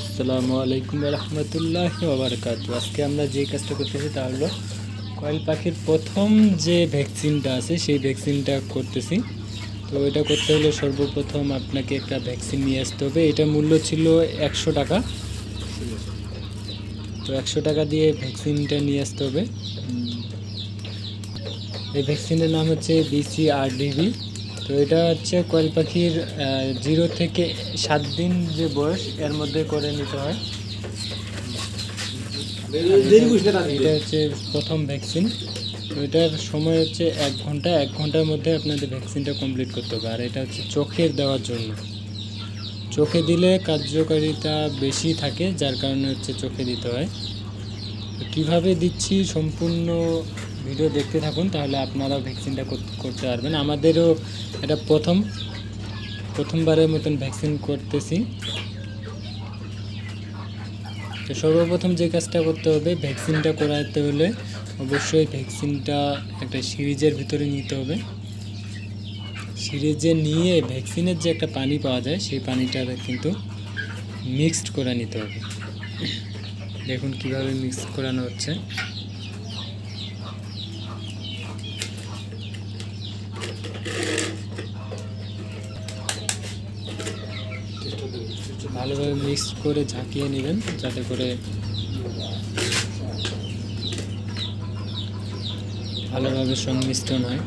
আসসালামু আলাইকুম রহমতুল্লাহ ওবরকাত আজকে আমরা যে কাজটা করতেছি তা হলো কয়েল পাখির প্রথম যে ভ্যাকসিনটা আছে, সেই ভ্যাকসিনটা করতেছি। তো এটা করতে হলে সর্বপ্রথম আপনাকে একটা ভ্যাকসিন নিয়ে আসতে হবে। এটা মূল্য ছিল একশো টাকা। তো একশো টাকা দিয়ে ভ্যাকসিনটা নিয়ে আসতে হবে। এই ভ্যাকসিনের নাম হচ্ছে বিসিআরডিভি তো এটা হচ্ছে কয়েল পাখির জিরো থেকে সাত দিন যে বয়স এর মধ্যে করে নিতে হয়। এটা হচ্ছে প্রথম ভ্যাকসিন তো এটার সময় হচ্ছে এক ঘণ্টা এক ঘণ্টার মধ্যে আপনাদের ভ্যাকসিনটা কমপ্লিট করতে হবে। আর এটা হচ্ছে চোখের দেওয়ার জন্য। চোখে দিলে কার্যকারিতা বেশি থাকে যার কারণে হচ্ছে চোখে দিতে হয়। কীভাবে দিচ্ছি সম্পূর্ণ ভিডিও দেখতে থাকুন, তাহলে আপনারাও ভ্যাকসিনটা কর- করতে পারবেন। আমাদেরও এটা প্রথম, প্রথমবারের মতন ভ্যাকসিন করতেছি। তো সর্বপ্রথম যে কাজটা করতে হবে ভ্যাকসিনটা করাতে হলে অবশ্যই ভ্যাকসিনটা একটা সিরিজের ভিতরে নিতে হবে। সিরিজে নিয়ে ভ্যাকসিনের যে একটা পানি পাওয়া যায়, সেই পানিটা কিন্তু মিক্সড করে নিতে হবে। দেখুন কীভাবে মিক্স করানো হচ্ছে। ভালোভাবে মিক্স করে ঝাঁকিয়ে নেবেন যাতে করে ভালোভাবে সংমিশ্রণ হয়।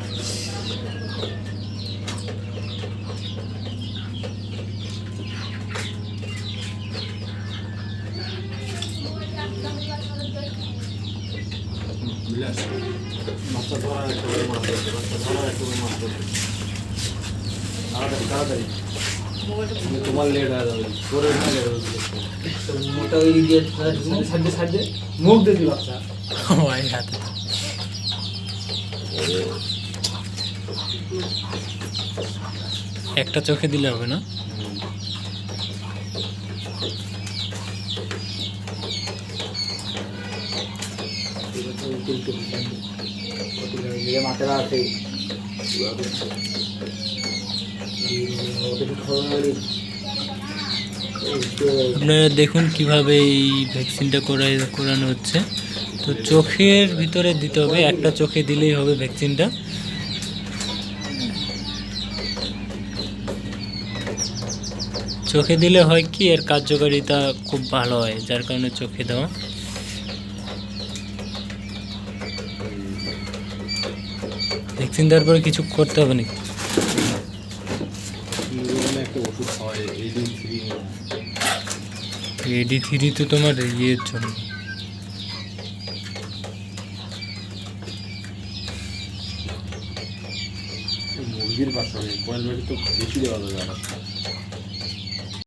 তাড়াতাড়ি তাড়াতাড়ি। তোমার লেট হয়ে যাবে। তোর লেট যাবে। মোটা ওই দিয়ে সাইডে সাইডে মুখ দিয়ে দিল বাচ্চা ওই হাতে একটা চোখে দিলে হবে না? মাথাটা আছে। আপনারা দেখুন কীভাবে এই ভ্যাকসিনটা করাই করানো হচ্ছে। তো চোখের ভিতরে দিতে হবে, একটা চোখে দিলেই হবে ভ্যাকসিনটা। চোখে দিলে হয় কি, এর কার্যকারিতা খুব ভালো হয়, যার কারণে চোখে দেওয়া। ভ্যাকসিন দেওয়ার পরে কিছু করতে হবে নাকি? একটা ওষুধ এই দিন ফ্রি এডি থ্রি তো তোমার ইয়ের জন্য। মুরগির পাশে কয়েল বাড়ি তো বেশি দেওয়া যাবে